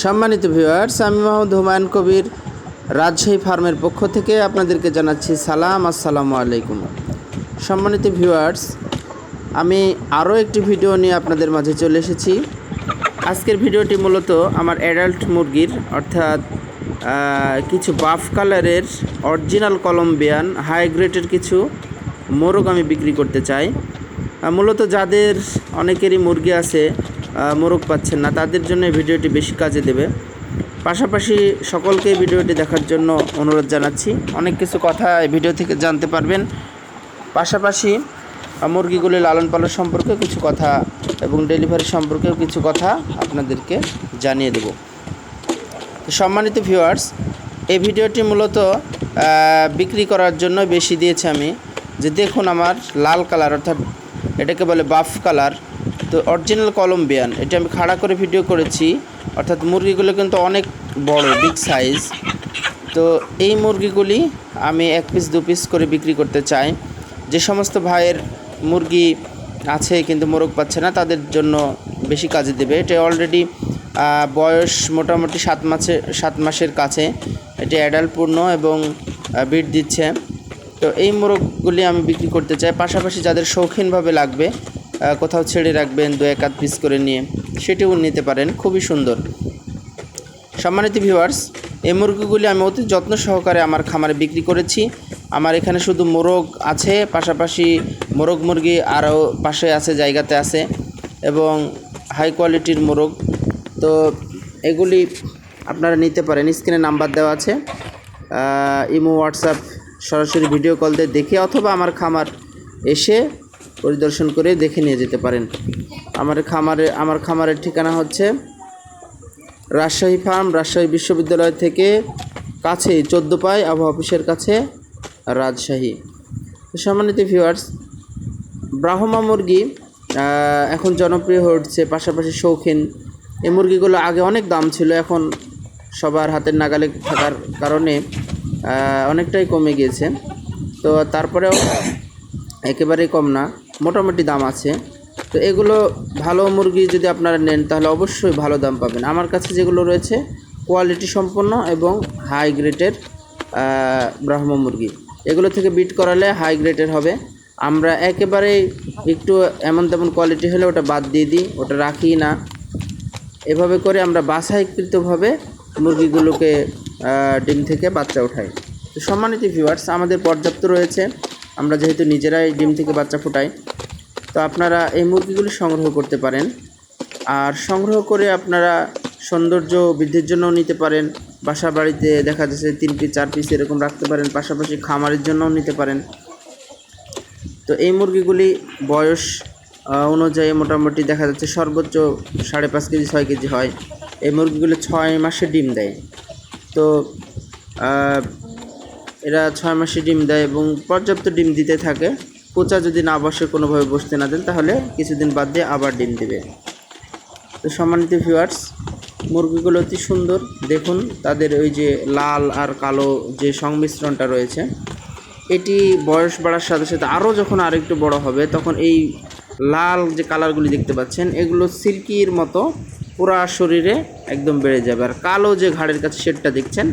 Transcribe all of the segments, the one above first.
সম্মানিত ভিউয়ার্স আমি মোহাম্মদ হুমায়ুন কবির, রাজশাহী ফার্মের পক্ষ থেকে আপনাদেরকে জানাচ্ছি সালাম, আসসালামু আলাইকুম। সম্মানিত ভিউয়ার্স আমি আরও একটি ভিডিও নিয়ে আপনাদের মাঝে চলে এসেছি। আজকের ভিডিওটি মূলত আমার অ্যাডাল্ট মুরগির, অর্থাৎ কিছু বাফ কালারের অরিজিনাল কলম্বিয়ান হাই গ্রেডের কিছু মোরগ আমি বিক্রি করতে চাই। মূলত যাদের অনেকেরই মুরগি আছে মোরগ পাচ্ছেন না, তাদের জন্য ভিডিওটি বেশি কাজে দেবে। পাশাপাশি সকলকে ভিডিওটি দেখার জন্য অনুরোধ জানাচ্ছি। অনেক কিছু কথা এই ভিডিও থেকে জানতে পারবেন। পাশাপাশি মুরগিগুলি লালন পালন সম্পর্কে কিছু কথা এবং ডেলিভারি সম্পর্কেও কিছু কথা আপনাদেরকে জানিয়ে দেব। সম্মানিত ভিউয়ার্স, এই ভিডিওটি মূলত বিক্রি করার জন্য বেশি দিয়েছি আমি। যে দেখুন আমার লাল কালার, অর্থাৎ এটাকে বলে বাফ কালার। তো অরিজিনাল কলম্বিয়ান এটা আমি খাড়া করে ভিডিও করেছি। অর্থাৎ মুরগিগুলো কিন্তু অনেক বড় বিগ সাইজ তো এই মুরগিগুলি আমি এক পিস দু পিস করে বিক্রি করতে চাই। যে সমস্ত ভাইয়ের মুরগি আছে কিন্তু মোরগ পাচ্ছে না, তাদের জন্য বেশি কাজে দেবে। এটা অলরেডি বয়স মোটামুটি সাত মাসে, সাত মাসের কাছে। এটি অ্যাডাল্ট পূর্ণ এবং বিট দিচ্ছে। তো এই মোরগগুলি আমি বিক্রি করতে চাই। পাশাপাশি যাদের শৌখিনভাবে লাগবে কোথাও ছেড়ে রাখবেন, দু এক আধ পিস করে নিয়ে। সেটিও নিতে পারেন, খুবই সুন্দর। সম্মানিত ভিউয়ার্স এই মুরগিগুলি আমি অতি যত্ন সহকারে আমার খামারে বিক্রি করেছি। আমার এখানে শুধু মোরগ আছে, পাশাপাশি মোরগ মুরগি আরও পাশে আছে, জায়গাতে আছে, এবং হাই কোয়ালিটির মোরগ। তো এগুলি আপনারা নিতে পারেন, স্ক্রিনে নাম্বার দেওয়া আছে। ইমো, হোয়াটসঅ্যাপ, সরাসরি ভিডিও কল দিয়ে দেখে অথবা আমার খামার এসে পরিদর্শন করে দেখে নিয়ে যেতে পারেন। আমার খামারে, আমার খামারের ঠিকানা হচ্ছে রাজশাহী ফার্ম, রাজশাহী বিশ্ববিদ্যালয় থেকে কাছেই চোদ্দ পাই আবহাওয়া অফিসের কাছে রাজশাহী। সম্মানিত ভিউয়ার্স ব্রাহ্মা মুরগি এখন জনপ্রিয় হয়ে উঠছে, পাশাপাশি শৌখিন। এই মুরগিগুলো আগে অনেক দাম ছিল, এখন সবার হাতের নাগালে থাকার কারণে অনেকটাই কমে গিয়েছে। তো তারপরেও একেবারেই কম না। মোটামুটি দাম আছে। তো এগুলো ভালো মুরগি যদি আপনারা নেন, তাহলে অবশ্যই ভালো দাম পাবেন। আমার কাছে যেগুলো রয়েছে, কোয়ালিটি সম্পন্ন এবং হাই গ্রেডের ব্রাহ্ম মুরগি। এগুলো থেকে বিট করালে হাই গ্রেডের হবে। আমরা একেবারেই একটু এমন তেমন কোয়ালিটি হলে ওটা বাদ দিয়ে দিই, ওটা রাখি না। এভাবে করে আমরা বাছাইকৃতভাবে মুরগিগুলোকে ডিম থেকে বাচ্চা উঠাই। তো সম্মানিত ভিউয়ার্স আমাদের পর্যাপ্ত রয়েছে। আমরা যেহেতু নিজেরাই ডিম থেকে বাচ্চা ফোটাই, তো আপনারা এই মুরগিগুলি সংগ্রহ করতে পারেন। আর সংগ্রহ করে আপনারা সৌন্দর্য বৃদ্ধির জন্য নিতে পারেন। বাসা বাড়িতে দেখা যাচ্ছে তিন পিস চার পিস এরকম রাখতে পারেন। পাশাপাশি খামারের জন্যও নিতে পারেন। তো এই মুরগিগুলি বয়স অনুযায়ী মোটামুটি দেখা যাচ্ছে সর্বোচ্চ সাড়ে পাঁচ কেজি, ছয় কেজি হয়। এই মুরগিগুলো ছয় মাসে ডিম দেয়। তো এরা ছয় মাসে ডিম দেয় এবং পর্যাপ্ত ডিম দিতে থাকে। কোচা যদি না বসে, কোনোভাবে বসতে না দেন, তাহলে কিছুদিন বাদ দিয়ে আবার ডিম দেবে। তো সম্মানিত ভিউয়ার্স মুরগিগুলো অতি সুন্দর। দেখুন, তাদের ওই যে লাল আর কালো যে সংমিশ্রণটা রয়েছে, এটি বয়স বাড়ার সাথে সাথে আরও যখন আরেকটু বড় হবে, তখন এই লাল যে কালারগুলি দেখতে পাচ্ছেন, এগুলো সিল্কির মতো পুরা শরীরে একদম বেড়ে যাবে। আর কালো যে ঘাড়ের কাছে শেডটা দেখছেন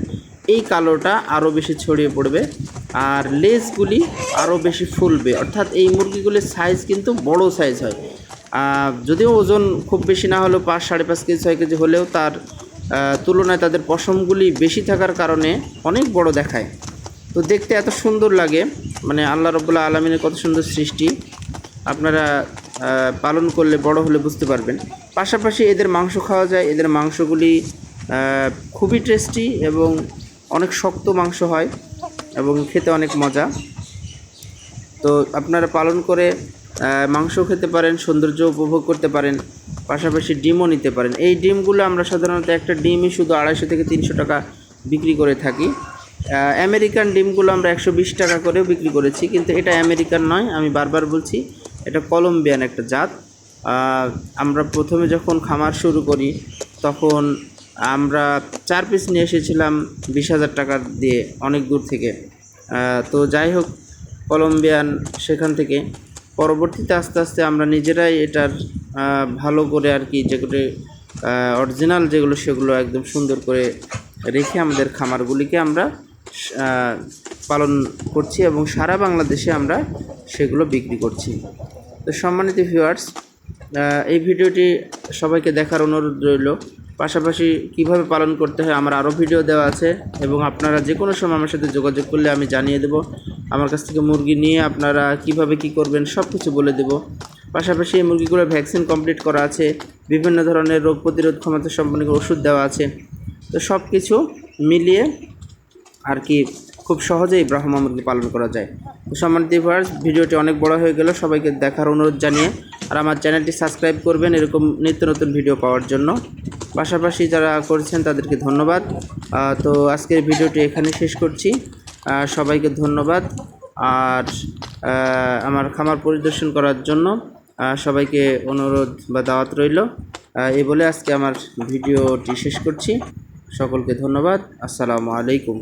এই কালোটা আরও বেশি ছড়িয়ে পড়বে আর লেজগুলি আরও বেশি ফুলবে। অর্থাৎ এই মুরগিগুলির সাইজ কিন্তু বড় সাইজ হয়। যদিও ওজন খুব বেশি না হলেও পাঁচ সাড়ে পাঁচ কেজি, ছয় কেজি হলেও তার তুলনায় তাদের পশমগুলি বেশি থাকার কারণে অনেক বড় দেখায়। তো দেখতে এত সুন্দর লাগে। মানে আল্লাহ রবুল্লা আলমিনের কত সুন্দর সৃষ্টি। আপনারা পালন করলে বড় হলে বুঝতে পারবেন। পাশাপাশি এদের মাংস খাওয়া যায়। এদের মাংসগুলি খুবই টেস্টি এবং অনেক শক্ত মাংস হয় এবং খেতে অনেক মজা। তো আপনারা পালন করে মাংস খেতে পারেন, সৌন্দর্য উপভোগ করতে পারেন, পাশাপাশি ডিমও নিতে পারেন। এই ডিমগুলো আমরা সাধারণত একটা ডিমই শুধু আড়াইশো থেকে তিনশো টাকা বিক্রি করে থাকি। আমেরিকান ডিমগুলো আমরা একশো বিশ টাকা করেও বিক্রি করেছি, কিন্তু এটা আমেরিকান নয়, আমি বারবার বলছি, এটা কলম্বিয়ান একটা জাত। আমরা প্রথমে যখন খামার শুরু করি, তখন আমরা চার পিস নিয়ে এসেছিলাম বিশ হাজার টাকা দিয়ে অনেক দূর থেকে। তো যাই হোক, কলম্বিয়ান সেখান থেকে। পরবর্তীতে আস্তে আস্তে আমরা নিজেরাই এটার ভালো করে আর কি যেগুলো অরিজিনাল যেগুলো সেগুলো একদম সুন্দর করে রেখে আমাদের খামারগুলিকে আমরা পালন করছি এবং সারা বাংলাদেশে আমরা সেগুলো বিক্রি করছি। তো সম্মানিত ভিউয়ার্স এই ভিডিওটি সবাইকে দেখার অনুরোধ রইল। পাশাপাশি কীভাবে পালন করতে হয় আমার আরও ভিডিও দেওয়া আছে এবং আপনারা যে কোনো সময় আমার সাথে যোগাযোগ করলে আমি জানিয়ে দেব। আমার কাছ থেকে মুরগি নিয়ে আপনারা কীভাবে কি করবেন সব কিছু বলে দেব। পাশাপাশি এই মুরগিগুলোর ভ্যাকসিন কমপ্লিট করা আছে, বিভিন্ন ধরনের রোগ প্রতিরোধ ক্ষমতা সম্পন্ন ওষুধ দেওয়া আছে। তো সব কিছু মিলিয়ে আর কি খুব সহজেই ব্রাহ্মা মুরগি পালন করা যায়। তো সম্মানিত ভিডিওটি অনেক বড় হয়ে গেল, সবাইকে দেখার অনুরোধ জানিয়ে। আর আমার চ্যানেলটি সাবস্ক্রাইব করবেন এরকম নিত্য নতুন ভিডিও পাওয়ার জন্য। পাশাপাশি যারা করছেন তাদেরকে ধন্যবাদ। তো আজকের ভিডিওটি এখানে শেষ করছি। সবাইকে ধন্যবাদ। আর আমার খামার পরিদর্শন করার জন্য সবাইকে অনুরোধ বা দাওয়াত রইল। এই বলে আজকে আমার ভিডিওটি শেষ করছি। সকলকে ধন্যবাদ। আসসালামু আলাইকুম।